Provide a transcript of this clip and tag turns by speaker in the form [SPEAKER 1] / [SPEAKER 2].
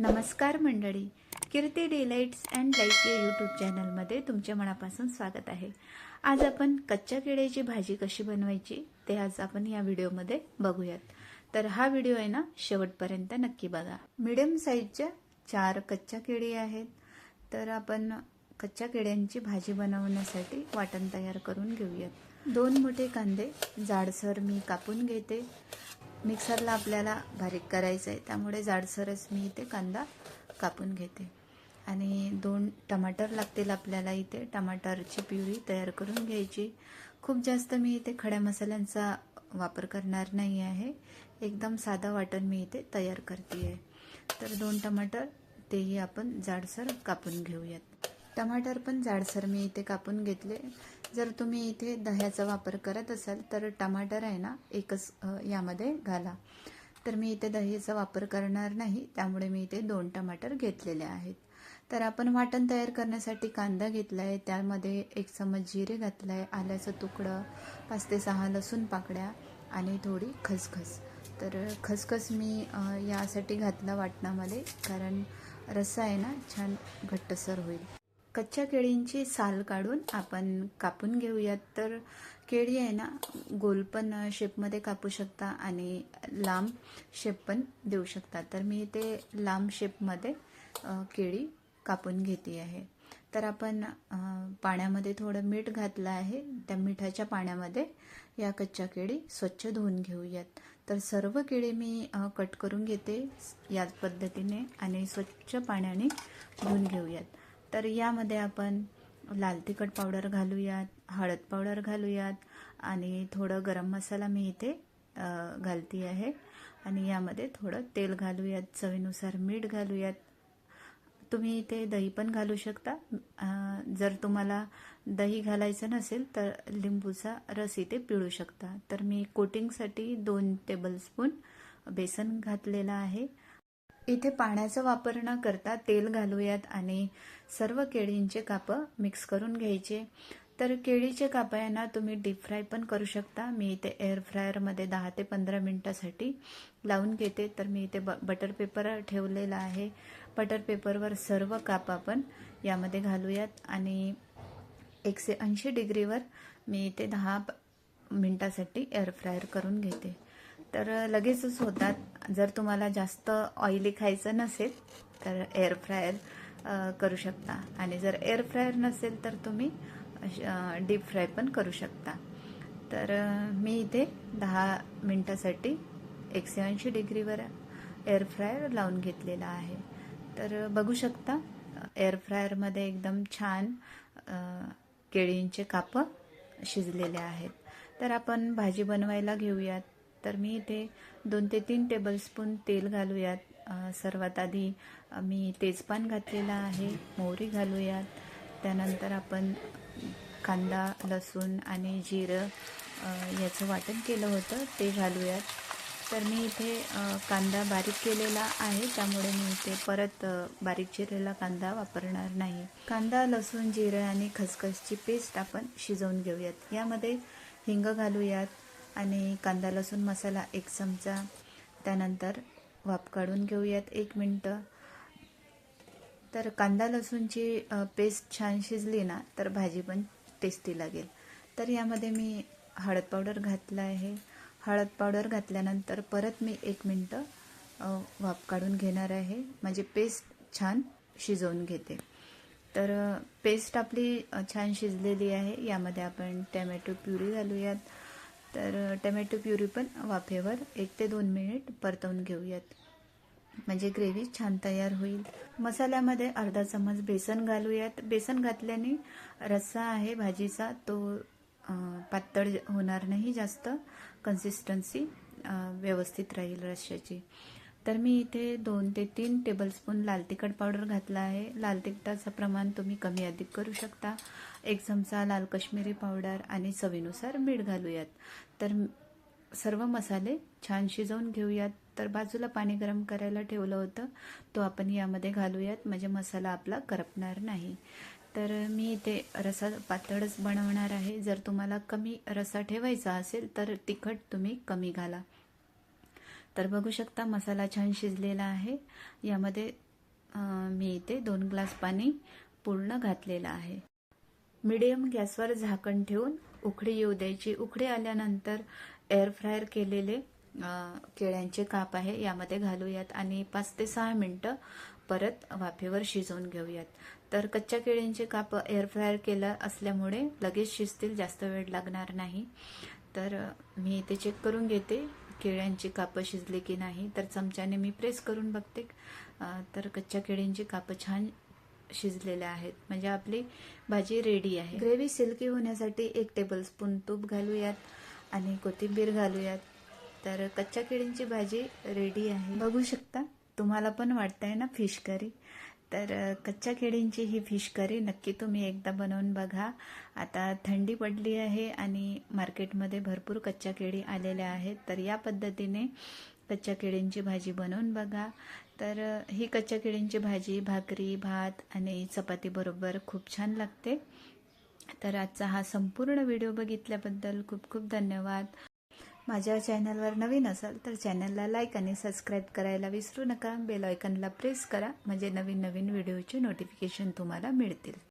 [SPEAKER 1] नमस्कार मंडळी. Kirti delights and life या यूट्यूब चॅनलमध्ये तुमच्या मनापासून स्वागत आहे. आज आपण कच्च्या केळीची भाजी कशी बनवायची ते आज आपण या व्हिडिओमध्ये बघूयात. तर हा व्हिडिओ आहे ना शेवटपर्यंत नक्की बघा. मिडियम साईजच्या चार कच्च्या केळी आहेत. तर आपण कच्च्या केळ्यांची भाजी बनवण्यासाठी वाटण तयार करून घेऊयात. दोन मोठे कांदे जाडसर मी कापून घेते. मिक्सरला आपल्याला बारीक करायचं आहे त्यामुळे जाडसरच मी इथे कांदा कापून घेते. आणि दोन टमाटर लागतील आपल्याला इथे. टमाटरची प्युरी तयार करून घ्यायची. खूप जास्त मी इथे खड्या मसाल्यांचा वापर करणार नाही आहे. एकदम साधा वाटण मी इथे तयार करते आहे तर दोन टमाटर तेही आपण जाडसर कापून घेऊयात. टमाटर पण जाडसर मी इथे कापून घेतले. जर तुम्ही इथे दह्याचा वापर करत असाल तर टमाटर आहे ना एकच यामध्ये घाला. तर मी इथे दह्याचा वापर करणार नाही त्यामुळे मी इथे दोन टमाटर घेतलेले आहेत. तर आपण वाटण तयार करण्यासाठी कांदा घेतला आहे त्यामध्ये एक चमच जिरे घातलं आहे आल्याचं तुकडं पाच ते सहा लसूण पाकड्या आणि थोडी खसखस. तर खसखस मी यासाठी घातला वाटणामध्ये कारण रस्सा आहे ना छान घट्टसर होईल. कच्च्या केळींची साल काढून आपण कापून घेऊयात. तर केळी आहे ना गोल पण शेपमध्ये कापू शकता आणि लांब शेप पण देऊ शकता. तर मी ते लांब शेपमध्ये केळी कापून घेते आहे. तर आपण पाण्यामध्ये थोडं मीठ घातलं आहे. त्या मिठाच्या पाण्यामध्ये या कच्च्या केळी स्वच्छ धुवून घेऊयात. तर सर्व केळी मी कट करून घेते याच पद्धतीने आणि स्वच्छ पाण्याने धुवून घेऊयात. तर यामध्ये आपण लाल तिखट पावडर घालूयात हळद पावडर घालूयात आणि थोडं गरम मसाला मी इथे घालती आहे. आणि यामध्ये थोडं तेल घालूयात चवीनुसार मीठ घालूयात. तुम्ही इथे दही पण घालू शकता. जर तुम्हाला दही घालायचं नसेल तर लिंबूचा रस इथे पिळू शकता. तर मी कोटिंगसाठी दोन टेबलस्पून बेसन घातलेलं आहे. इथे पाण्याचा वापर न करता तेल घालूयात आणि सर्व केळींचे कापं मिक्स करून घ्यायचे. तर केळीचे कापं आहे ना तुम्ही डीप फ्राय पण करू शकता. मी इथे एअर फ्रायरमध्ये दहा ते पंधरा मिनटासाठी लावून घेते. तर मी इथे ब बटर पेपर ठेवलेला आहे. बटर पेपरवर सर्व काप आपण यामध्ये घालूयात. आणि एकशे ऐंशी डिग्रीवर मी इथे दहा मिनटासाठी एअर फ्रायर करून घेते. तर लगेचच होतात. जर तुम्हाला जास्त ऑइली खायचं नसेल तर एअर फ्रायर करू शकता. आणि जर एअर फ्रायर नसेल तर तुम्ही डीप फ्राय पण करू शकता. तर मी इथे दहा मिनटासाठी एकशे ऐंशी डिग्रीवर एअर फ्रायर लावून घेतलेला आहे. तर बघू शकता एअर फ्रायरमध्ये एकदम छान केळींचे कापं शिजलेले आहेत. तर आपण भाजी बनवायला घेऊयात. तर मी इथे दोन ते तीन टेबलस्पून तेल घालूयात. सर्वात आधी मी तेजपान घातलेला आहे मोहरी घालूयात. त्यानंतर आपण कांदा लसूण आणि जिरं याचं वाटण केलं होतं ते घालूयात. तर मी इथे कांदा बारीक केलेला आहे त्यामुळे मी इथे परत बारीक चिरलेला कांदा वापरणार नाही. कांदा लसूण जिरं आणि खसखसची पेस्ट आपण शिजवून घेऊयात. यामध्ये हिंग घालूयात. आणि कांदा लसूण मसाला एक चमचा त्यानंतर वाफ काढून घेऊयात एक मिनटं. तर कांदा लसूणची पेस्ट छान शिजली ना तर भाजी पण टेस्टी लागेल. तर यामध्ये मी हळद पावडर घातलं आहे. हळद पावडर घातल्यानंतर परत मी एक मिनटं वाफ काढून घेणार आहे. म्हणजे पेस्ट छान शिजवून घेते. तर पेस्ट आपली छान शिजलेली आहे. यामध्ये आपण टॅमॅटो प्युरी घालूयात. तर टमॅटो प्युरी पण वाफेवर एक ते दोन मिनिट परतवून घेऊयात. म्हणजे ग्रेव्ही छान तयार होईल. मसाल्यामध्ये अर्धा चमच बेसन घालूयात. बेसन घातल्याने रस्सा आहे भाजीचा तो पातळ होणार नाही जास्त. कन्सिस्टन्सी व्यवस्थित राहील रश्श्याची तर मी इथे दोन ते तीन टेबलस्पून लाल तिखट पावडर घातला आहे. लाल तिखटाचं प्रमाण तुम्ही कमी अधिक करू शकता. एक चमचा लाल कश्मीरी पावडर आणि चवीनुसार मीठ घालूयात. तर सर्व मसाले छान शिजवून घेऊयात. तर बाजूला पाणी गरम करायला ठेवलं होतं. तो आपण यामध्ये घालूयात. म्हणजे मसाला आपला करपणार नाही. तर मी इथे रसा पातळच बनवणार आहे. जर तुम्हाला कमी रसा ठेवायचा असेल तर तिखट तुम्ही कमी घाला. तर बघू शकता मसाला छान शिजलेला आहे. यामध्ये मी इथे दोन ग्लास पाणी पूर्ण घातलेलं आहे. मिडियम गॅसवर झाकण ठेवून उकडी येऊ द्यायची. उकडी आल्यानंतर एअर फ्रायर केलेले केळ्यांचे काप आहे यामध्ये घालूयात आणि पाच ते सहा मिनटं परत वाफेवर शिजवून घेऊयात. तर कच्च्या केळ्यांचे काप एअर फ्रायर केलं असल्यामुळे लगेच शिजतील जास्त वेळ लागणार नाही. तर मी इथे चेक करून घेते. केळ्यांची कापं शिजले की नाही तर चमच्याने मी प्रेस करून बघते. तर कच्च्या केळ्यांची कापं छान शिजलेल्या आहेत. म्हणजे आपली भाजी रेडी आहे. ग्रेव्ही सिल्की होण्यासाठी एक टेबलस्पून तूप घालूयात आणि कोथिंबीर घालूयात. तर कच्च्या केळींची भाजी रेडी आहे. बघू शकता तुम्हाला पण वाटतंय ना फिश करी तर कच्च्या केळींची ही फिश करी नक्की तुम्ही एकदा बनवून बघा. आता थंडी पडली आहे आणि मार्केटमध्ये भरपूर कच्च्या केळी आलेल्या आहेत. तर या पद्धतीने कच्च्या केळींची भाजी बनवून बघा. तर ही कच्च्या केळींची भाजी भाकरी भात आणि चपातीबरोबर खूप छान लागते. तर आजचा हा संपूर्ण व्हिडिओ बघितल्याबद्दल खूप खूप धन्यवाद. माझ्या चॅनलवर नवीन असाल तर चॅनलला लाईक आणि सबस्क्राईब करायला विसरू नका. बेल आयकनला प्रेस करा म्हणजे नवीन नवीन व्हिडिओचे नोटिफिकेशन तुम्हाला मिळतील.